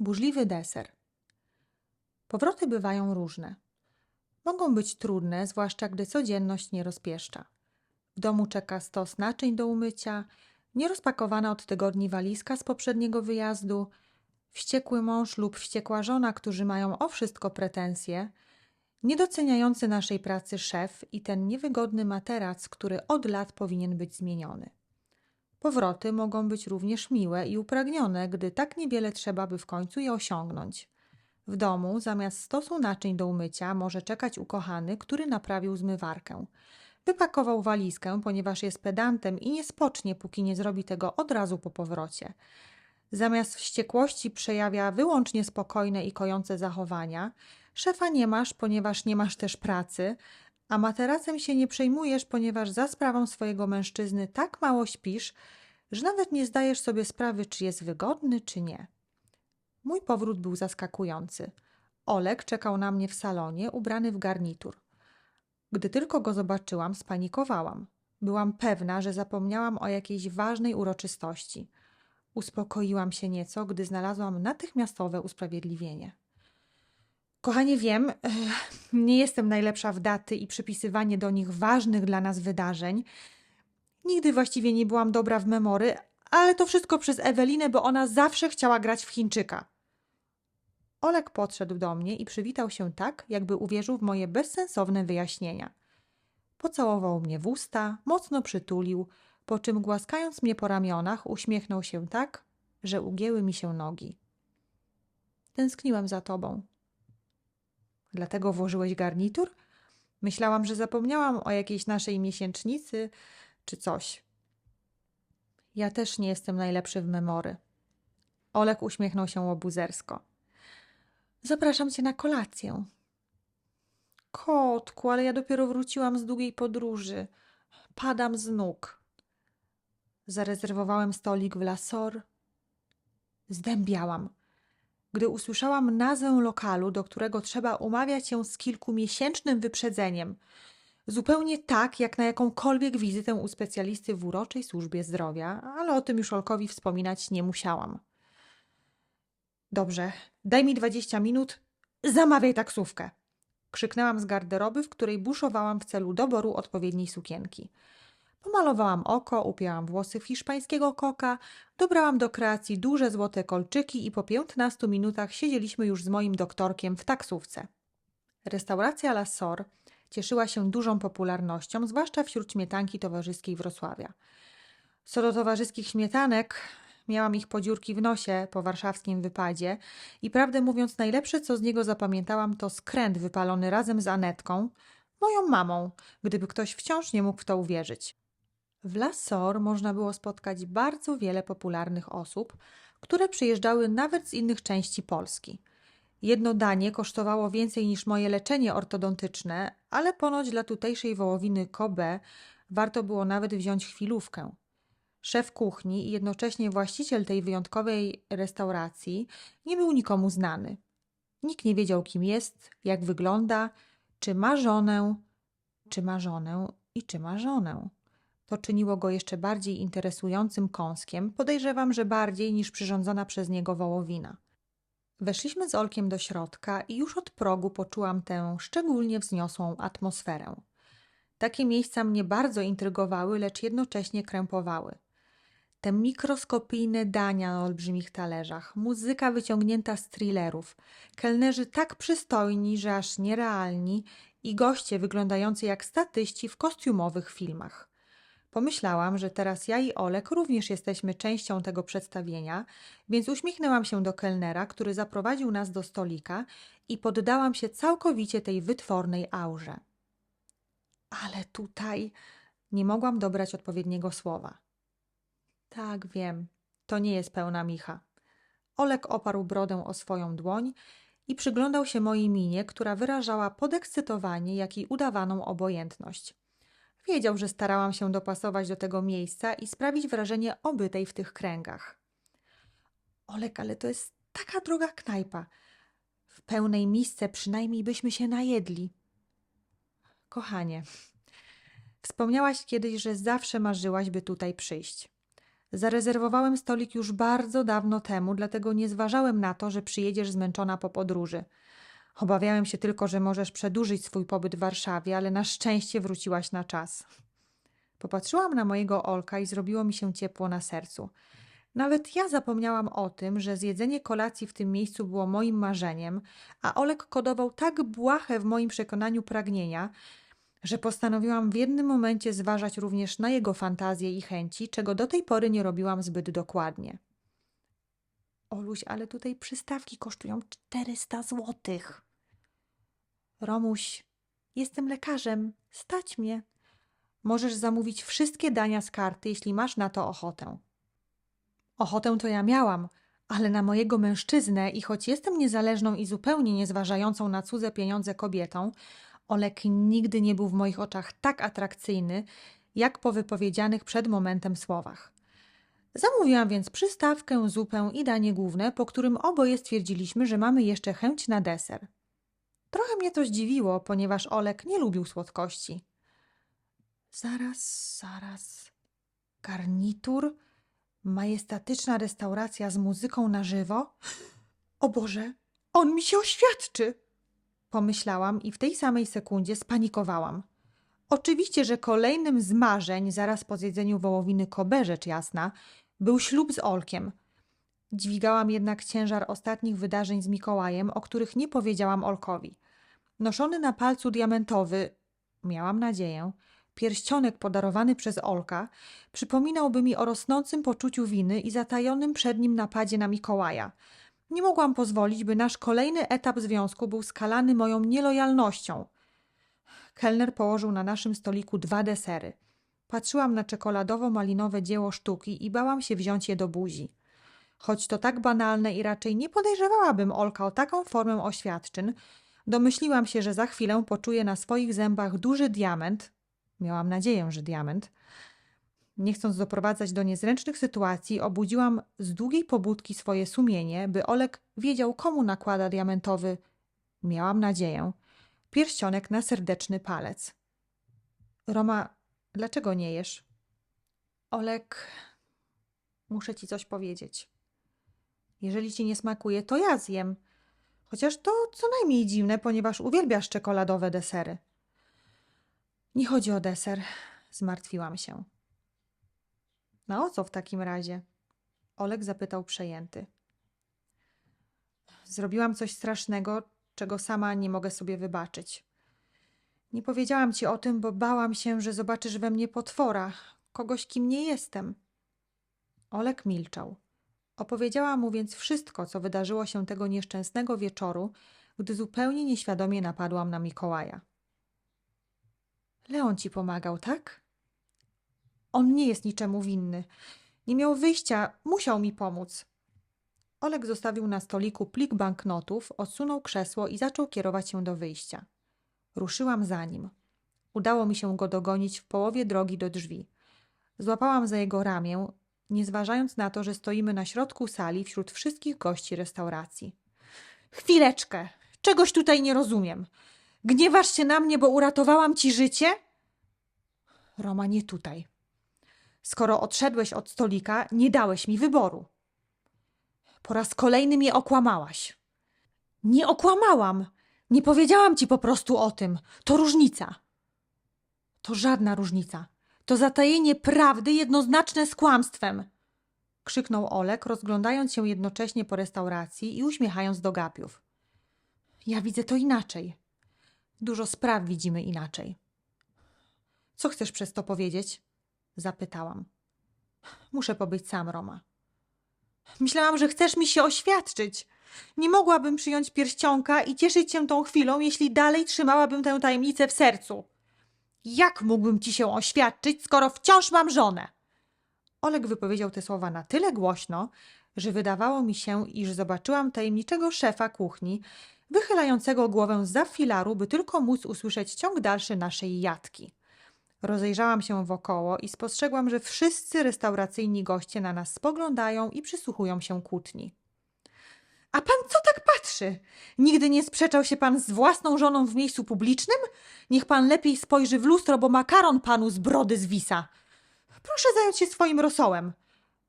Burzliwy deser. Powroty bywają różne. Mogą być trudne, zwłaszcza gdy codzienność nie rozpieszcza. W domu czeka stos naczyń do umycia, nierozpakowana od tygodni walizka z poprzedniego wyjazdu, wściekły mąż lub wściekła żona, którzy mają o wszystko pretensje, niedoceniający naszej pracy szef i ten niewygodny materac, który od lat powinien być zmieniony. Powroty mogą być również miłe i upragnione, gdy tak niewiele trzeba, by w końcu je osiągnąć. W domu zamiast stosu naczyń do umycia może czekać ukochany, który naprawił zmywarkę. Wypakował walizkę, ponieważ jest pedantem i nie spocznie, póki nie zrobi tego od razu po powrocie. Zamiast wściekłości przejawia wyłącznie spokojne i kojące zachowania. Szefa nie masz, ponieważ nie masz też pracy, a materacem się nie przejmujesz, ponieważ za sprawą swojego mężczyzny tak mało śpisz, że nawet nie zdajesz sobie sprawy, czy jest wygodny, czy nie. Mój powrót był zaskakujący. Olek czekał na mnie w salonie, ubrany w garnitur. Gdy tylko go zobaczyłam, spanikowałam. Byłam pewna, że zapomniałam o jakiejś ważnej uroczystości. Uspokoiłam się nieco, gdy znalazłam natychmiastowe usprawiedliwienie. Kochanie, wiem, eh, nie jestem najlepsza w daty i przypisywanie do nich ważnych dla nas wydarzeń. Nigdy właściwie nie byłam dobra w memory, ale to wszystko przez Ewelinę, bo ona zawsze chciała grać w Chińczyka. Olek podszedł do mnie i przywitał się tak, jakby uwierzył w moje bezsensowne wyjaśnienia. Pocałował mnie w usta, mocno przytulił, po czym głaskając mnie po ramionach, uśmiechnął się tak, że ugięły mi się nogi. Tęskniłem za tobą. Dlatego włożyłeś garnitur? Myślałam, że zapomniałam o jakiejś naszej miesięcznicy czy coś. Ja też nie jestem najlepszy w memory. Olek uśmiechnął się łobuzersko. Zapraszam cię na kolację. Kotku, ale ja dopiero wróciłam z długiej podróży. Padam z nóg. Zarezerwowałem stolik w Lasor. Zdębiałam. Gdy usłyszałam nazwę lokalu, do którego trzeba umawiać się z kilkumiesięcznym wyprzedzeniem, zupełnie tak jak na jakąkolwiek wizytę u specjalisty w uroczej służbie zdrowia, ale o tym już Olkowi wspominać nie musiałam. Dobrze, daj mi dwadzieścia minut, zamawiaj taksówkę. Krzyknęłam z garderoby, w której buszowałam w celu doboru odpowiedniej sukienki. Pomalowałam oko, upięłam włosy w hiszpańskiego koka, dobrałam do kreacji duże złote kolczyki i po piętnastu minutach siedzieliśmy już z moim doktorkiem w taksówce. Restauracja La Sor cieszyła się dużą popularnością, zwłaszcza wśród śmietanki towarzyskiej Wrocławia. Co do towarzyskich śmietanek, miałam ich podziurki w nosie po warszawskim wypadzie i prawdę mówiąc najlepsze, co z niego zapamiętałam, to skręt wypalony razem z Anetką, moją mamą, gdyby ktoś wciąż nie mógł w to uwierzyć. W La Sor można było spotkać bardzo wiele popularnych osób, które przyjeżdżały nawet z innych części Polski. Jedno danie kosztowało więcej niż moje leczenie ortodontyczne, ale ponoć dla tutejszej wołowiny Kobe warto było nawet wziąć chwilówkę. Szef kuchni i jednocześnie właściciel tej wyjątkowej restauracji nie był nikomu znany. Nikt nie wiedział, kim jest, jak wygląda, czy ma żonę, czy ma żonę i czy ma żonę. To czyniło go jeszcze bardziej interesującym kąskiem, podejrzewam, że bardziej niż przyrządzona przez niego wołowina. Weszliśmy z Olkiem do środka i już od progu poczułam tę szczególnie wzniosłą atmosferę. Takie miejsca mnie bardzo intrygowały, lecz jednocześnie krępowały. Te mikroskopijne dania na olbrzymich talerzach, muzyka wyciągnięta z thrillerów, kelnerzy tak przystojni, że aż nierealni i goście wyglądający jak statyści w kostiumowych filmach. Pomyślałam, że teraz ja i Olek również jesteśmy częścią tego przedstawienia, więc uśmiechnęłam się do kelnera, który zaprowadził nas do stolika i poddałam się całkowicie tej wytwornej aurze. Ale tutaj nie mogłam dobrać odpowiedniego słowa. Tak, wiem, to nie jest pełna micha. Olek oparł brodę o swoją dłoń i przyglądał się mojej minie, która wyrażała podekscytowanie, jak i udawaną obojętność. Wiedział, że starałam się dopasować do tego miejsca i sprawić wrażenie obytej w tych kręgach. Olek, ale to jest taka droga knajpa. W pełnej misce przynajmniej byśmy się najedli. Kochanie, wspomniałaś kiedyś, że zawsze marzyłaś, by tutaj przyjść. Zarezerwowałem stolik już bardzo dawno temu, dlatego nie zważałem na to, że przyjedziesz zmęczona po podróży. Obawiałem się tylko, że możesz przedłużyć swój pobyt w Warszawie, ale na szczęście wróciłaś na czas. Popatrzyłam na mojego Olka i zrobiło mi się ciepło na sercu. Nawet ja zapomniałam o tym, że zjedzenie kolacji w tym miejscu było moim marzeniem, a Olek kodował tak błahe w moim przekonaniu pragnienia, że postanowiłam w jednym momencie zważać również na jego fantazje i chęci, czego do tej pory nie robiłam zbyt dokładnie. Oluś, ale tutaj przystawki kosztują 400 złotych. Romuś, jestem lekarzem, stać mnie. Możesz zamówić wszystkie dania z karty, jeśli masz na to ochotę. Ochotę to ja miałam, ale na mojego mężczyznę i choć jestem niezależną i zupełnie niezważającą na cudze pieniądze kobietą, Olek nigdy nie był w moich oczach tak atrakcyjny, jak po wypowiedzianych przed momentem słowach. Zamówiłam więc przystawkę, zupę i danie główne, po którym oboje stwierdziliśmy, że mamy jeszcze chęć na deser. Trochę mnie to zdziwiło, ponieważ Olek nie lubił słodkości. Zaraz, zaraz. Garnitur? Majestatyczna restauracja z muzyką na żywo? O Boże, on mi się oświadczy! Pomyślałam i w tej samej sekundzie spanikowałam. Oczywiście, że kolejnym z marzeń, zaraz po zjedzeniu wołowiny Kobe, rzecz jasna, był ślub z Olkiem. Dźwigałam jednak ciężar ostatnich wydarzeń z Mikołajem, o których nie powiedziałam Olkowi. Noszony na palcu diamentowy, miałam nadzieję, pierścionek podarowany przez Olka przypominałby mi o rosnącym poczuciu winy i zatajonym przed nim napadzie na Mikołaja. Nie mogłam pozwolić, by nasz kolejny etap związku był skalany moją nielojalnością. Kelner położył na naszym stoliku dwa desery. Patrzyłam na czekoladowo-malinowe dzieło sztuki i bałam się wziąć je do buzi. Choć to tak banalne i raczej nie podejrzewałabym Olka o taką formę oświadczyn, domyśliłam się, że za chwilę poczuję na swoich zębach duży diament. Miałam nadzieję, że diament. Nie chcąc doprowadzać do niezręcznych sytuacji, obudziłam z długiej pobudki swoje sumienie, by Olek wiedział, komu nakłada diamentowy, miałam nadzieję, pierścionek na serdeczny palec. Roma, dlaczego nie jesz? Olek, muszę ci coś powiedzieć. Jeżeli ci nie smakuje, to ja zjem. Chociaż to co najmniej dziwne, ponieważ uwielbiasz czekoladowe desery. Nie chodzi o deser, zmartwiłam się. No o co w takim razie? Olek zapytał przejęty. Zrobiłam coś strasznego, czego sama nie mogę sobie wybaczyć. Nie powiedziałam ci o tym, bo bałam się, że zobaczysz we mnie potwora, kogoś, kim nie jestem. Olek milczał. Opowiedziałam mu więc wszystko, co wydarzyło się tego nieszczęsnego wieczoru, gdy zupełnie nieświadomie napadłam na Mikołaja. Leon ci pomagał, tak? On nie jest niczemu winny. Nie miał wyjścia, musiał mi pomóc. Olek zostawił na stoliku plik banknotów, odsunął krzesło i zaczął kierować się do wyjścia. Ruszyłam za nim. Udało mi się go dogonić w połowie drogi do drzwi. Złapałam za jego ramię, nie zważając na to, że stoimy na środku sali wśród wszystkich gości restauracji. Chwileczkę, czegoś tutaj nie rozumiem. Gniewasz się na mnie, bo uratowałam ci życie? Roma, nie tutaj. Skoro odszedłeś od stolika, nie dałeś mi wyboru. Po raz kolejny mnie okłamałaś. Nie okłamałam. Nie powiedziałam ci po prostu o tym. To różnica. To żadna różnica. To zatajenie prawdy jednoznaczne z kłamstwem. Krzyknął Olek, rozglądając się jednocześnie po restauracji i uśmiechając do gapiów. Ja widzę to inaczej. Dużo spraw widzimy inaczej. Co chcesz przez to powiedzieć? Zapytałam. Muszę pobyć sam, Roma. Myślałam, że chcesz mi się oświadczyć. Nie mogłabym przyjąć pierścionka i cieszyć się tą chwilą, jeśli dalej trzymałabym tę tajemnicę w sercu. Jak mógłbym ci się oświadczyć, skoro wciąż mam żonę? Olek wypowiedział te słowa na tyle głośno, że wydawało mi się, iż zobaczyłam tajemniczego szefa kuchni, wychylającego głowę za filaru, by tylko móc usłyszeć ciąg dalszy naszej jatki. Rozejrzałam się wokoło i spostrzegłam, że wszyscy restauracyjni goście na nas spoglądają i przysłuchują się kłótni. A pan co tak patrzy? Nigdy nie sprzeczał się pan z własną żoną w miejscu publicznym? Niech pan lepiej spojrzy w lustro, bo makaron panu z brody zwisa. Proszę zająć się swoim rosołem.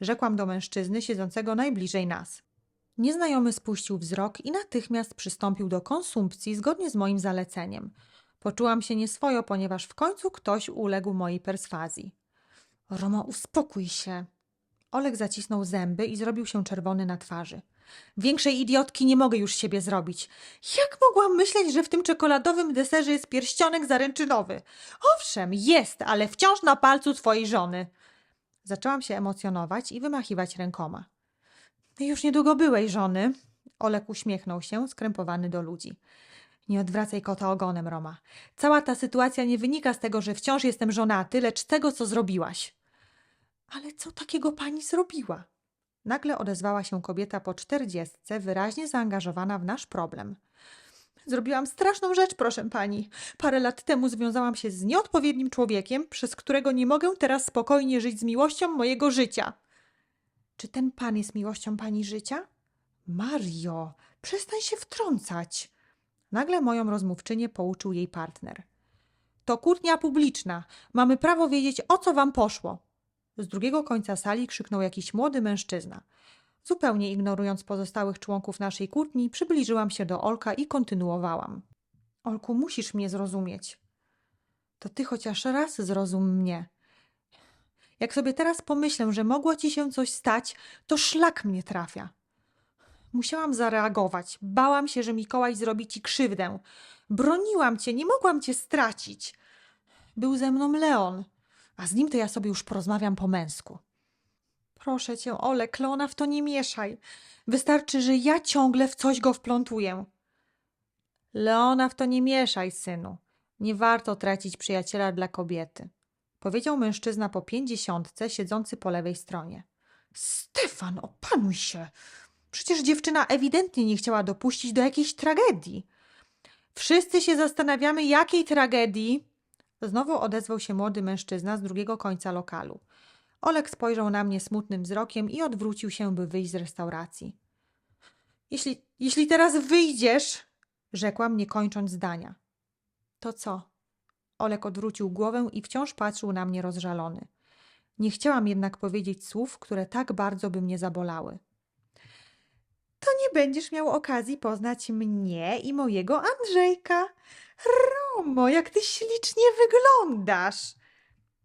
rzekłam do mężczyzny siedzącego najbliżej nas. Nieznajomy spuścił wzrok i natychmiast przystąpił do konsumpcji zgodnie z moim zaleceniem. Poczułam się nieswojo, ponieważ w końcu ktoś uległ mojej perswazji. Roma, uspokój się. Olek zacisnął zęby i zrobił się czerwony na twarzy. Większej idiotki nie mogę już siebie zrobić. Jak mogłam myśleć, że w tym czekoladowym deserze jest pierścionek zaręczynowy? Owszem, jest, ale wciąż na palcu twojej żony. Zaczęłam się emocjonować i wymachiwać rękoma. Już niedługo byłej żony. Olek uśmiechnął się, skrępowany do ludzi. Nie odwracaj kota ogonem, Roma. Cała ta sytuacja nie wynika z tego, że wciąż jestem żonaty, lecz z tego, co zrobiłaś. Ale co takiego pani zrobiła? Nagle odezwała się kobieta po czterdziestce, wyraźnie zaangażowana w nasz problem. Zrobiłam straszną rzecz, proszę pani. Parę lat temu związałam się z nieodpowiednim człowiekiem, przez którego nie mogę teraz spokojnie żyć z miłością mojego życia. Czy ten pan jest miłością pani życia? Mario, przestań się wtrącać. Nagle moją rozmówczynię pouczył jej partner. To kłótnia publiczna. Mamy prawo wiedzieć, o co wam poszło. Z drugiego końca sali krzyknął jakiś młody mężczyzna. Zupełnie ignorując pozostałych członków naszej kłótni, przybliżyłam się do Olka i kontynuowałam. Olku, musisz mnie zrozumieć. To ty chociaż raz zrozum mnie. Jak sobie teraz pomyślę, że mogło ci się coś stać, to szlak mnie trafia. Musiałam zareagować. Bałam się, że Mikołaj zrobi ci krzywdę. Broniłam cię, nie mogłam cię stracić. Był ze mną Leon, a z nim to ja sobie już porozmawiam po męsku. Proszę cię, Olek, Leona w to nie mieszaj. Wystarczy, że ja ciągle w coś go wplątuję. Leona w to nie mieszaj, synu. Nie warto tracić przyjaciela dla kobiety. Powiedział mężczyzna po pięćdziesiątce, siedzący po lewej stronie. Stefan, opanuj się. Przecież dziewczyna ewidentnie nie chciała dopuścić do jakiejś tragedii. Wszyscy się zastanawiamy, jakiej tragedii. Znowu odezwał się młody mężczyzna z drugiego końca lokalu. Olek spojrzał na mnie smutnym wzrokiem i odwrócił się, by wyjść z restauracji. Jeśli, jeśli teraz wyjdziesz, rzekłam, nie kończąc zdania. To co? Olek odwrócił głowę i wciąż patrzył na mnie rozżalony. Nie chciałam jednak powiedzieć słów, które tak bardzo by mnie zabolały. To nie będziesz miał okazji poznać mnie i mojego Andrzejka. Romo, jak ty ślicznie wyglądasz!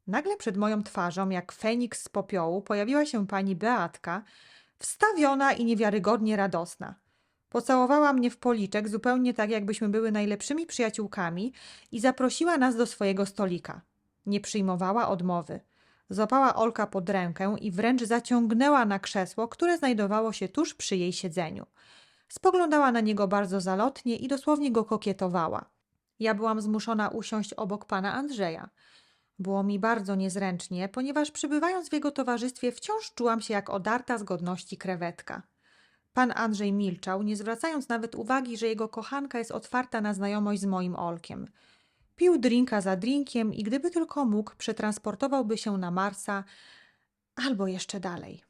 Nagle przed moją twarzą, jak feniks z popiołu, pojawiła się pani Beatka, wstawiona i niewiarygodnie radosna. Pocałowała mnie w policzek, zupełnie tak, jakbyśmy były najlepszymi przyjaciółkami, i zaprosiła nas do swojego stolika. Nie przyjmowała odmowy. Złapała Olka pod rękę i wręcz zaciągnęła na krzesło, które znajdowało się tuż przy jej siedzeniu. Spoglądała na niego bardzo zalotnie i dosłownie go kokietowała. Ja byłam zmuszona usiąść obok pana Andrzeja. Było mi bardzo niezręcznie, ponieważ przybywając w jego towarzystwie wciąż czułam się jak odarta z godności krewetka. Pan Andrzej milczał, nie zwracając nawet uwagi, że jego kochanka jest otwarta na znajomość z moim Olkiem. Pił drinka za drinkiem i gdyby tylko mógł, przetransportowałby się na Marsa albo jeszcze dalej.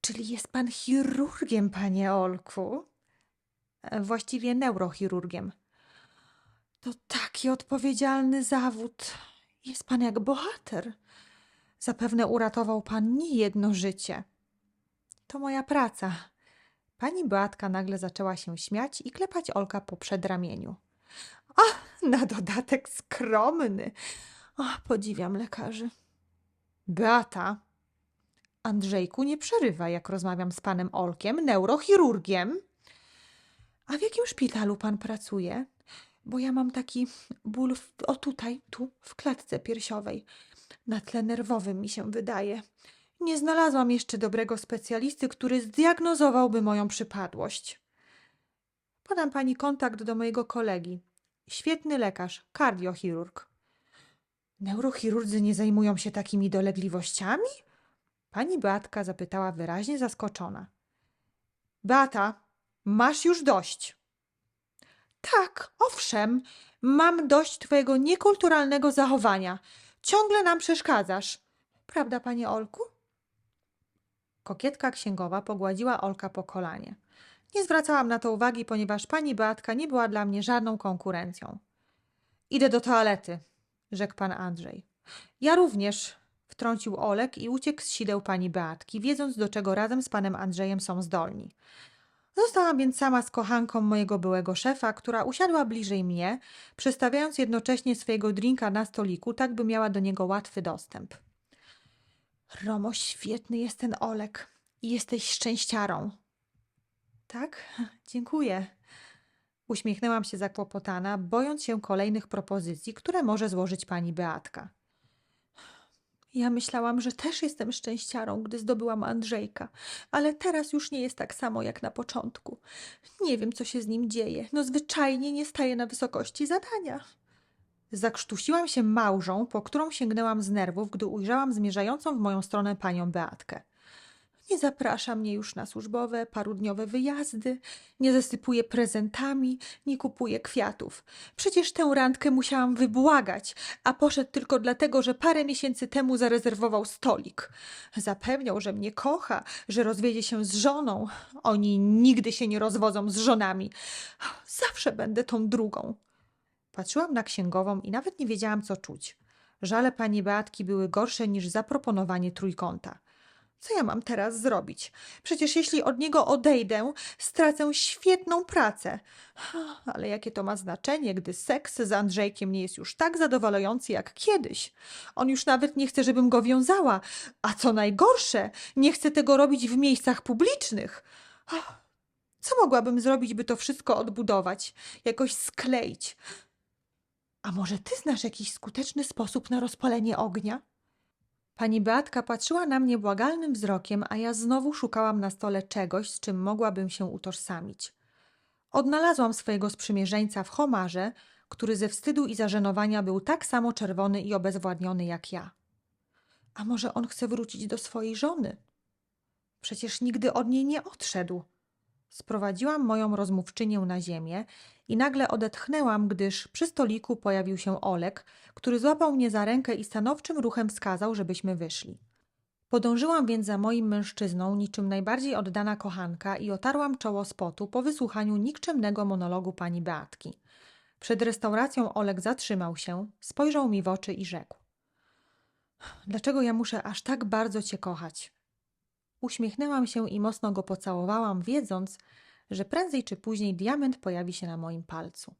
Czyli jest pan chirurgiem, panie Olku? E, Właściwie neurochirurgiem. To taki odpowiedzialny zawód. Jest pan jak bohater. Zapewne uratował pan niejedno życie. To moja praca. Pani Beatka nagle zaczęła się śmiać i klepać Olka po przedramieniu. A, na dodatek skromny. O, podziwiam lekarzy. Beata. Andrzejku, nie przerywa, jak rozmawiam z panem Olkiem, neurochirurgiem. A w jakim szpitalu pan pracuje? Bo ja mam taki ból, w, o tutaj, tu, w klatce piersiowej. Na tle nerwowym mi się wydaje. Nie znalazłam jeszcze dobrego specjalisty, który zdiagnozowałby moją przypadłość. Podam pani kontakt do mojego kolegi. Świetny lekarz, kardiochirurg. Neurochirurdzy nie zajmują się takimi dolegliwościami? Pani Beatka zapytała wyraźnie zaskoczona. Beata, masz już dość. Tak, owszem, mam dość twojego niekulturalnego zachowania. Ciągle nam przeszkadzasz. Prawda, panie Olku? Kokietka księgowa pogładziła Olka po kolanie. Nie zwracałam na to uwagi, ponieważ pani Beatka nie była dla mnie żadną konkurencją. Idę do toalety, rzekł pan Andrzej. Ja również, Wtrącił Olek i uciekł z sideł pani Beatki, wiedząc do czego razem z panem Andrzejem są zdolni. Zostałam więc sama z kochanką mojego byłego szefa, która usiadła bliżej mnie, przestawiając jednocześnie swojego drinka na stoliku, tak by miała do niego łatwy dostęp. Romo, świetny jest ten Olek i jesteś szczęściarą. Tak, dziękuję. Uśmiechnęłam się zakłopotana, bojąc się kolejnych propozycji, które może złożyć pani Beatka. Ja myślałam, że też jestem szczęściarą, gdy zdobyłam Andrzejka, ale teraz już nie jest tak samo jak na początku. Nie wiem, co się z nim dzieje. No zwyczajnie nie staje na wysokości zadania. Zakrztusiłam się małżą, po którą sięgnęłam z nerwów, gdy ujrzałam zmierzającą w moją stronę panią Beatkę. Nie zaprasza mnie już na służbowe, parudniowe wyjazdy, nie zasypuje prezentami, nie kupuje kwiatów. Przecież tę randkę musiałam wybłagać, a poszedł tylko dlatego, że parę miesięcy temu zarezerwował stolik. Zapewniał, że mnie kocha, że rozwiedzie się z żoną. Oni nigdy się nie rozwodzą z żonami. Zawsze będę tą drugą. Patrzyłam na księgową i nawet nie wiedziałam, co czuć. Żale pani Beatki były gorsze niż zaproponowanie trójkąta. Co ja mam teraz zrobić? Przecież jeśli od niego odejdę, stracę świetną pracę. Ale jakie to ma znaczenie, gdy seks z Andrzejkiem nie jest już tak zadowalający jak kiedyś? On już nawet nie chce, żebym go wiązała. A co najgorsze, nie chce tego robić w miejscach publicznych. Co mogłabym zrobić, by to wszystko odbudować? Jakoś skleić? A może ty znasz jakiś skuteczny sposób na rozpalenie ognia? Pani Beatka patrzyła na mnie błagalnym wzrokiem, a ja znowu szukałam na stole czegoś, z czym mogłabym się utożsamić. Odnalazłam swojego sprzymierzeńca w homarze, który ze wstydu i zażenowania był tak samo czerwony i obezwładniony jak ja. A może on chce wrócić do swojej żony? Przecież nigdy od niej nie odszedł. Sprowadziłam moją rozmówczynię na ziemię i nagle odetchnęłam, gdyż przy stoliku pojawił się Olek, który złapał mnie za rękę i stanowczym ruchem wskazał, żebyśmy wyszli. Podążyłam więc za moim mężczyzną, niczym najbardziej oddana kochanka i otarłam czoło z potu po wysłuchaniu nikczemnego monologu pani Beatki. Przed restauracją Olek zatrzymał się, spojrzał mi w oczy i rzekł: Dlaczego ja muszę aż tak bardzo cię kochać? Uśmiechnęłam się i mocno go pocałowałam, wiedząc, że prędzej czy później diament pojawi się na moim palcu.